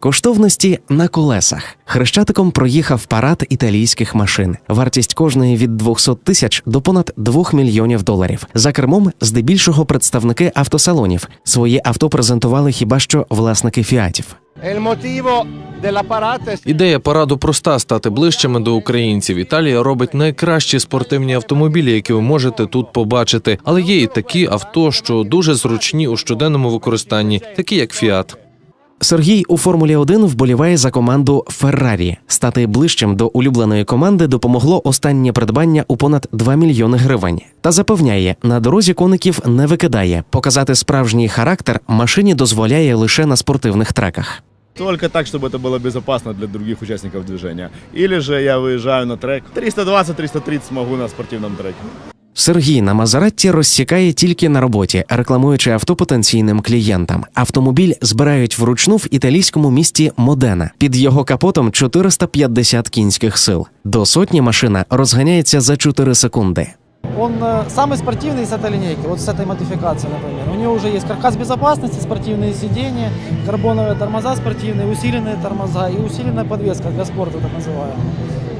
Коштовності на колесах. Хрещатиком проїхав парад італійських машин. Вартість кожної від 200 тисяч до понад 2 мільйонів доларів. За кермом здебільшого представники автосалонів. Свої авто презентували хіба що власники фіатів. Ідея параду проста стати ближчими до українців. Італія робить найкращі спортивні автомобілі, які ви можете тут побачити. Але є і такі авто, що дуже зручні у щоденному використанні, такі як Фіат. Сергій у Формулі 1 вболіває за команду Феррарі. Стати ближчим до улюбленої команди допомогло останнє придбання у понад 2 мільйони гривень. Та запевняє, на дорозі коників не викидає. Показати справжній характер машині дозволяє лише на спортивних треках. Только так, чтобы это было безопасно для других участников движения. Или же я выезжаю на трек. 320-330 могу на спортивном треке. Сергій на Мазератті розсікає тільки на роботі, рекламуючи авто потенційним клієнтам. Автомобіль збирають вручну в італійському місті Модена. Під його капотом 450 кінських сил. До сотні машина розганяється за 4 секунди. Он э, самый спортивный из этой линейки, вот с этой модификацией, например. У него уже есть каркас безопасности, спортивные сиденья, карбоновые тормоза спортивные, усиленные тормоза и усиленная подвеска для спорта, так называемая.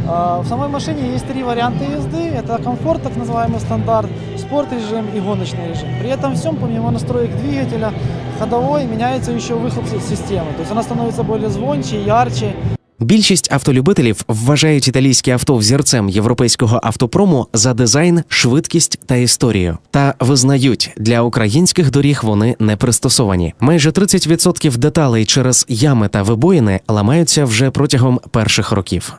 А, В самой машине есть три варианта езды. Это комфорт, так называемый стандарт, спорт режим и гоночный режим. При этом всем, помимо настроек двигателя, ходовой меняется еще выхлоп системы. То есть она становится более звонче, ярче, Більшість автолюбителів вважають італійське авто взірцем європейського автопрому за дизайн, швидкість та історію. Та визнають, для українських доріг вони не пристосовані. Майже 30% деталей через ями та вибоїни ламаються вже протягом перших років.